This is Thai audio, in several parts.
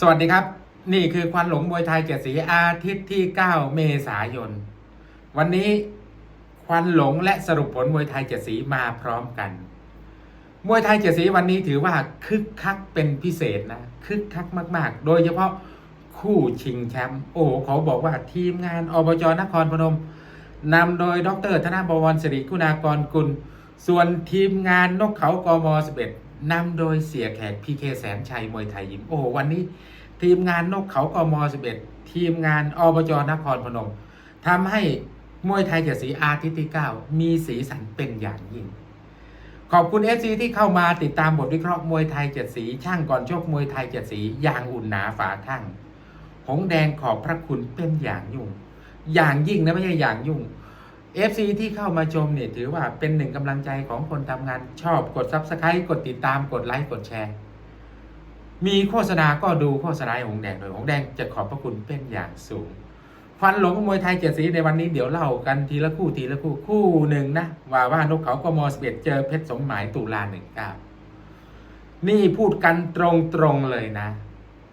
สวัสดีครับ นี่คือควันหลงมวยไทยเจ็ดสีอาทิตย์ที่ 9 เมษายน วันนี้ควันหลงและสรุปผลมวยไทยเจ็ดสีมาพร้อมกัน มวยไทยเจ็ดสีวันนี้ถือว่าคึกคักเป็นพิเศษนะคึกคักมาก ๆ โดยเฉพาะคู่ชิงแชมป์โอ้เขาบอกว่าทีมงานอบจนครพนมนำโดยดรธนบวรสิริคุณากรกุล ส่วนทีมงานนกเขากม11 นำโดยเสียแขกพีเคแสนชัยมวยไทยยิมโอ้โหวันนี้ทีมงานนกเขากม11 ทีมงานอบจนครพนมทำให้มวยไทยเจ็ดสีอาทิตย์ที่ 9 มีสีสันเป็นอย่างยิ่ง ขอบคุณ FC ที่เข้ามาติดตามบทวิเคราะห์มวยไทยเจ็ดสีช่างก่อนชกมวยไทยเจ็ดสีอย่างอุ่นหนาฝาข้างหงแดงขอบพระคุณเป็นอย่างยุ่ง อย่างยิ่งนะไม่ใช่อย่างยุ่ง FC ที่เข้ามาชมเนี่ยถือว่าเป็นหนึ่งกำลังใจของคนทำงานชอบกด Subscribe กดติดตามกดไลค์กดแชร์ มีโฆษณาก็ดูโฆษณาหงแดงโดยหงแดงจะขอบพระคุณเป็นอย่างสูงฟันหลงมวยไทยเจ็ดสีในวันนี้เดี๋ยวเล่ากันทีละคู่ทีละคู่คู่หนึ่งนะว่าว่านกเขากมสเบเจอเพชรสมหมายตุลาหนึ่งเก้านี่พูดกันตรงๆเลยนะ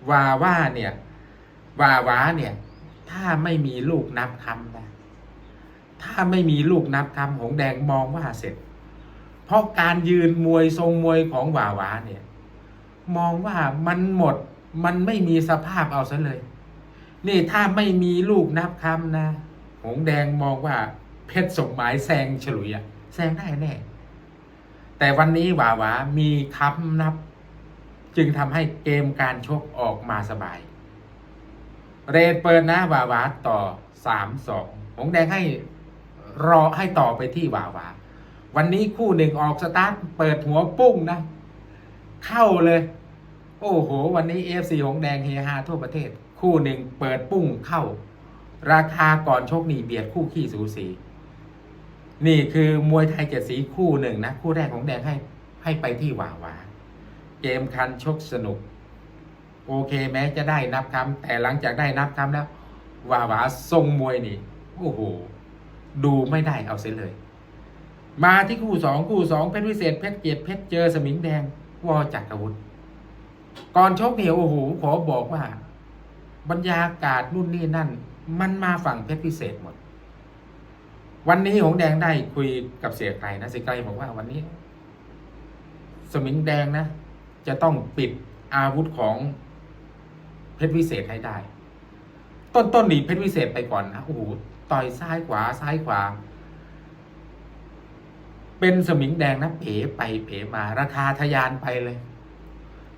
ว่าว่าเนี่ยว่าว้าเนี่ย ถ้าไม่มีลูกนับคำนะ ถ้าไม่มีลูกนับคำหงแดงมองว่าเสร็จ เพราะการยืนมวยทรงมวยของหวาวาเนี่ย มองว่ามันหมดมันไม่มีสภาพเอาซะเลย นี่ถ้าไม่มีลูกนับคำนะ หงแดงมองว่าเพชรสมหมายแซงฉลุยอะแซงได้แน่ แต่วันนี้หวาวามีคำนับ จึงทำให้เกมการชกออกมาสบาย เรดเปิดนะหวาวาต่อสามสองหงแดงให้ รอให้ต่อไปที่หวาวา วันนี้คู่หนึ่งออกสตาร์ทเปิดหัวปุ้งนะ เข้าเลย โอ้โห วันนี้ AFC หงแดงเฮฮาทั่วประเทศ คู่หนึ่งเปิดปุ้งเข้า ราคาก่อนชกนี่เบียดคู่ขี้สูสีนี่คือมวยไทยเจ็ดสีคู่หนึ่งนะ คู่แรกของแดงให้ให้ไปที่หวาวา เกมคันชกสนุก โอเคแม้จะได้นับคำแต่หลังจากได้นับคำแล้วหวาวาทรงมวยนี่ โอ้โห ดูไม่ได้เอาเสียเลย มาที่คู่สองคู่สองเพชรวิเศษเพชรเกียรติเพชรเจอสมิงแดงวอจักรวุฒิก่อนชกเนี่ยโอ้โหขอบอกว่า บรรยากาศนู่นนี่นั่น มันมาฝั่งเพชรพิเศษหมด วันนี้หงแดงได้คุยกับเสียไกลนะเสียไกลบอกว่าวันนี้ สมิงแดงนะ จะต้องปิดอาวุธของเพชรวิเศษให้ได้ ต้นต้นหนีเพชรวิเศษไปก่อนนะโอ้โห ต่อยซ้ายขวาซ้ายขวา เป็นสมิงแดงนะเป๋ไปเป๋มา ราคาทะยานไปเลย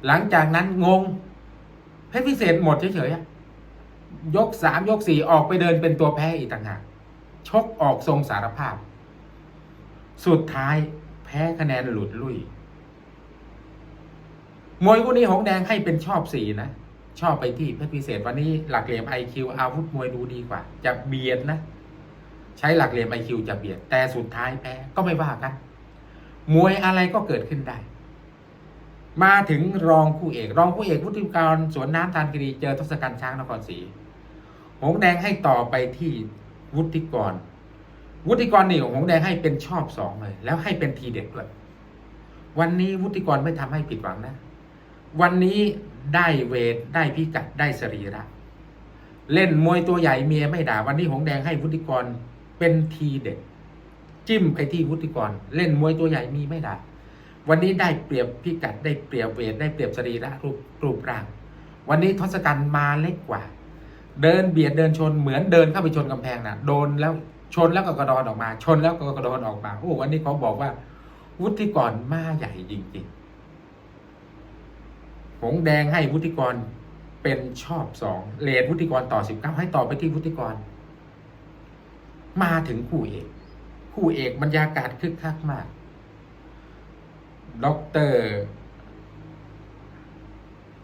หลังจากนั้นงง เพชรพิเศษหมดเฉยๆยกสามยกสี่ออกไปเดินเป็นตัวแพ้อีกต่างหากชกออกทรงสารภาพ สุดท้ายแพ้คะแนนหลุดลุยมวยคู่นี้หงแดงให้เป็นชอบสี่นะ ชอบไปที่เพชรพิเศษวันนี้หลักเหลี่ยมไอคิวอาวุธมวยดูดีกว่า จะเบียดนะ ใช้หลักเหลี่ยมไอคิวจะเบียด แต่สุดท้ายแพ้ก็ไม่ว่ากันมวยอะไรก็เกิดขึ้นได้ มาถึงรองคู่เอก รองคู่เอกวุฒิกรสวนน้ำทานคดีเจอทศกัณฐ์ช้างนครศรีหงแดงให้ต่อไปที่วุฒิกร วุฒิกรนี่หงแดงให้เป็นชอบสองเลย แล้วให้เป็นทีเด็ดด้วยวันนี้วุฒิกรไม่ทำให้ผิดหวังนะ วันนี้ ได้เวทได้พิกัดได้สรีระ เล่นมวยตัวใหญ่เมียไม่ด่าวันนี้หงแดงให้วุฒิกรเป็นทีเด็ดจิ้มไปที่วุฒิกร เล่นมวยตัวใหญ่มีไม่ด่าวันนี้ได้เปรียบพิกัดได้เปรียบเวทได้เปรียบสรีระรูปรูปร่าง วันนี้ทศกัณฐ์มาเล็กกว่า เดินเบียดเดินชนเหมือนเดินเข้าไปชนกำแพงนะโดนแล้วชนแล้วก็กระดอนออกมา ชนแล้วก็กระดอนออกมาโอ้วันนี้เขาบอกว่า วุฒิกรมาใหญ่จริงๆ หงแดงให้วุฒิกรเป็นชอบสองเลดวุฒิกรต่อสิบเก้าให้ต่อไปที่วุฒิกร มาถึงคู่เอก คู่เอกบรรยากาศคึกคักมากด็อกเตอร์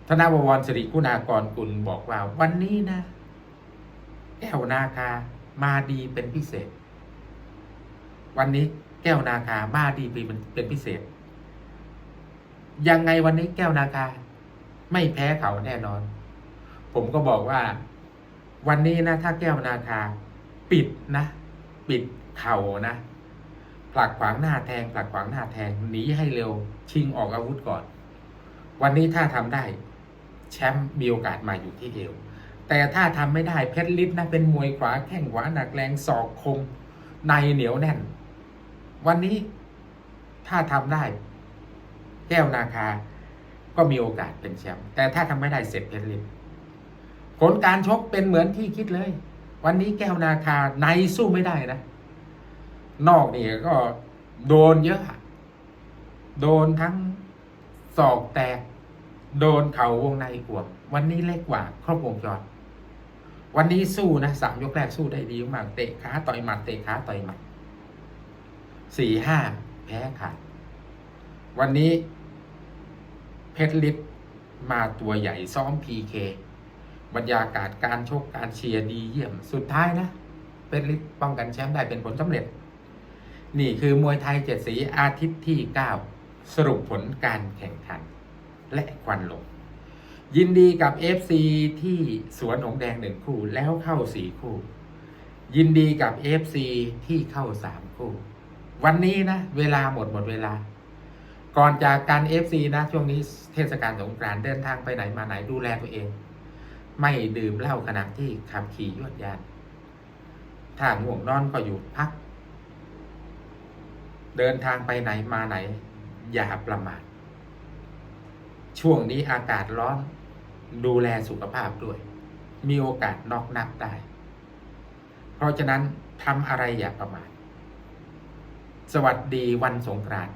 ธนบวรสิริคุณากรกุลบอกว่า วันนี้นะ แก้วนาคามาดีเป็นพิเศษ วันนี้แก้วนาคามาดีเป็นเป็นพิเศษ ยังไงวันนี้แก้วนาคา ไม่แพ้เขาแน่นอน ผมก็บอกว่า วันนี้นะ ถ้าแก้วนาคา ปิดนะ ปิดเข่านะ ผลักขวางหน้าแทง ผลักขวางหน้าแทงหนีให้เร็ว ชิงออกอาวุธก่อน วันนี้ถ้าทำได้ แชมป์มีโอกาสมาอยู่ที่เอวแต่ถ้าทำไม่ได้เพชรลิศนะเป็นมวยขวาแข้งขวาหนักแรงศอกคม ในเหนียวแน่น วันนี้ถ้าทำได้ แก้วนาคา ก็มีโอกาสเป็นแชมป์แต่ถ้าทำไม่ได้เสร็จเพชรลิศผลการชกเป็นเหมือนที่คิดเลย วันนี้แก้วนาคาในสู้ไม่ได้นะ นอกนี่ก็โดนเยอะ โดนทั้งศอกแตก โดนเข่าวงในกวมวันนี้เล็กกว่า ครบวงจรวันนี้สู้นะสามยกแรกสู้ได้ดีมากเตะขาต่อยหมัดเตะขาต่อยหมัดสี่ห้าแพ้ขาดวันนี้ เพชรลิศมาตัวใหญ่ซ้อมพีเคบรรยากาศการชกการเชียร์ดีเยี่ยมสุดท้ายนะ เพชรลิศป้องกันแชมป์ได้เป็นผลสำเร็จ นี่คือมวยไทยเจ็ดสีอาทิตย์ที่ 9 สรุปผลการแข่งขัน และควันหลงยินดีกับ FC ที่สวนหงแดงหนึ่งคู่แล้วเข้าสี่คู่ ยินดีกับ FC ที่เข้าสามคู่ วันนี้นะ เวลาหมดหมดเวลา ก่อนจากการ FC นะช่วงนี้เทศกาลสงกรานต์เดินทางไปไหนมาไหนดูแลตัวเอง ไม่ดื่มเหล้าขณะที่ขับขี่ยวดยานถ้าง่วงนอนก็อยู่พัก เดินทางไปไหนมาไหน อย่าประมาทช่วงนี้อากาศร้อน ดูแลสุขภาพด้วย มีโอกาสนอกนักได้ เพราะฉะนั้นทำอะไรอย่าประมาทสวัสดีวันสงกรานต์